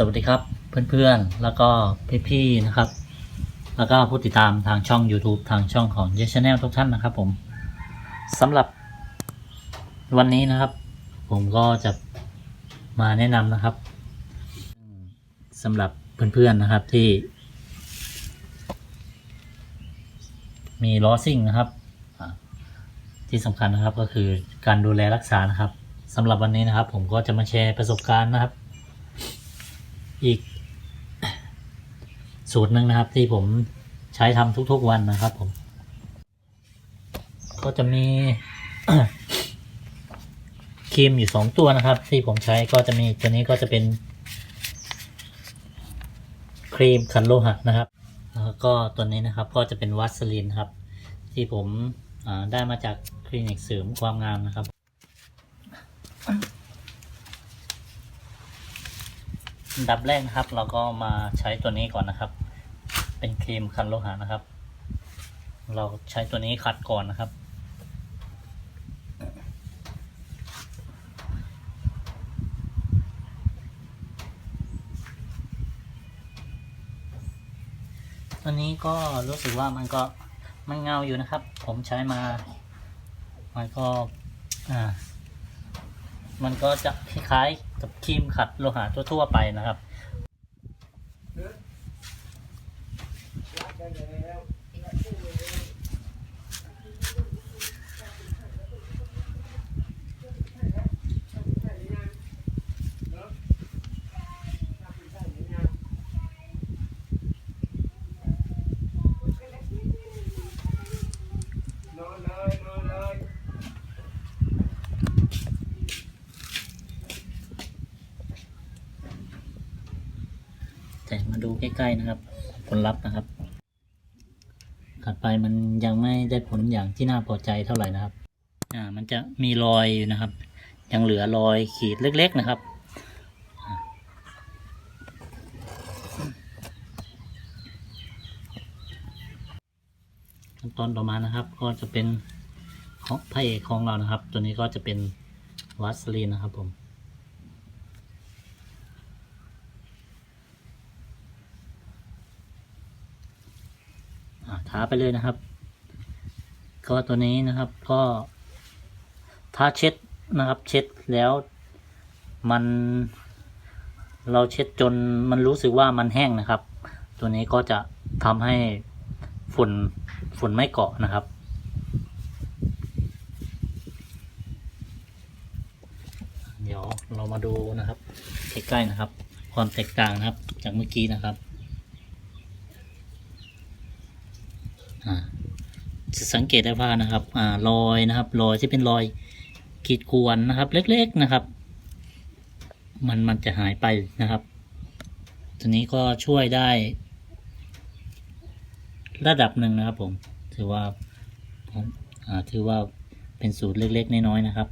สวัสดีครับเพื่อนๆ แล้วก็พี่ๆนะครับ แล้วก็ผู้ติดตามทางช่อง YouTube ทางช่องของ y e s Channel ทุกท่านนะครับผมสำหรับวันนี้นะครับ ผมก็จะมาแนะนำนะครับสำหรับเพื่อนๆนะครับที่ มีล้อซิ่งนะครับ ที่สำคัญนะครับก็คือการดูแลรักษานะครับสำหรับวันนี้นะครับ ผมก็จะมาแชร์ประสบการณ์นะครับ อีก สูตรหนึ่งนะครับ ที่ผมใช้ทำทุกๆวันนะครับผม ก็จะมีครีมอยู่สองตัวนะครับ ที่ผมใช้ก็จะมีตัวนี้ก็จะเป็น ครีมขันโลหะนะครับแล้วก็ตัวนี้นะครับก็จะเป็นวัสลีนครับ ที่ผมได้มาจากคลินิกเสริมความงามนะครับ อัน ดับแรกนะครับ เราก็มาใช้ตัวนี้ก่อนนะครับ เป็นครีมคันโลหะนะครับ เราใช้ตัวนี้ขัดก่อนนะครับ ตัวนี้ก็รู้สึกว่ามันก็มันเงาอยู่นะครับ ผมใช้มา มันก็อ่า มันก็จะคล้ายๆกับครีมขัดโลหะทั่วๆไปนะครับนอนเลยนอนเลย แต่มาดูใกล้ๆนะครับ ผลลัพธ์นะครับขัดไปมันยังไม่ได้ผลอย่างที่น่าพอใจเท่าไหร่นะครับ อ่า มันจะมีรอยอยู่นะครับ ยังเหลือรอยขีดเล็ก ๆนะครับขั้นตอนต่อมานะครับ ก็จะเป็นของพระเอกของเรานะครับ ตัวนี้ก็จะเป็นวัสลีนนะครับผม ทาไปเลยนะครับก็ตัวนี้นะครับก็ถ้าเช็ดนะครับเช็ดแล้วมัน เราเช็ดจนมันรู้สึกว่ามันแห้งนะครับ ตัวนี้ก็จะทำให้ฝุ่นฝุ่นไม่เกาะนะครับเดี๋ยวเรามาดูนะครับใกล้ๆนะครับ ความแตกต่างนะครับ จากเมื่อกี้นะครับ อ่า จะสังเกตได้ว่านะครับอ่ารอยนะครับรอยที่เป็นรอยขีดข่วนนะครับ เล็กๆนะครับ มันมันจะหายไปนะครับ ตัวนี้ก็ช่วยได้ ระดับหนึ่งนะครับ ผม ถือว่าผมอ่าถือว่าเป็นสูตรเล็ก ๆ น้อยๆนะครับ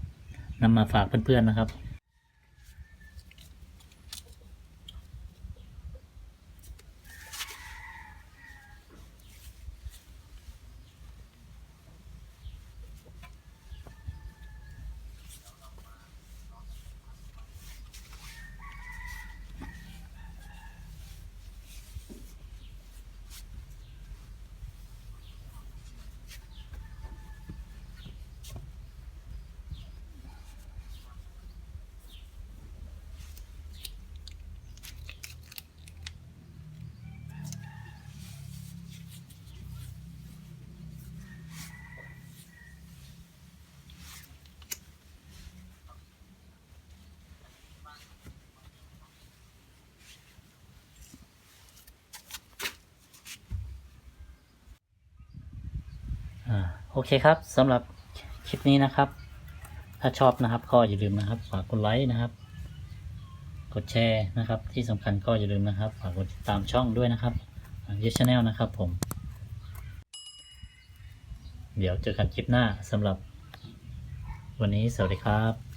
นำมาฝากเพื่อนๆนะครับ โอเคครับสำหรับคลิปนี้นะครับ ถ้าชอบนะครับก็อย่าลืมนะครับ ฝากกดไลค์นะครับ กดแชร์นะครับ ที่สำคัญก็อย่าลืมนะครับ ฝากกดติดตามช่องด้วยนะครับเยชแนลนะครับผม เดี๋ยวเจอกันคลิปหน้าสำหรับ วันนี้สวัสดีครับ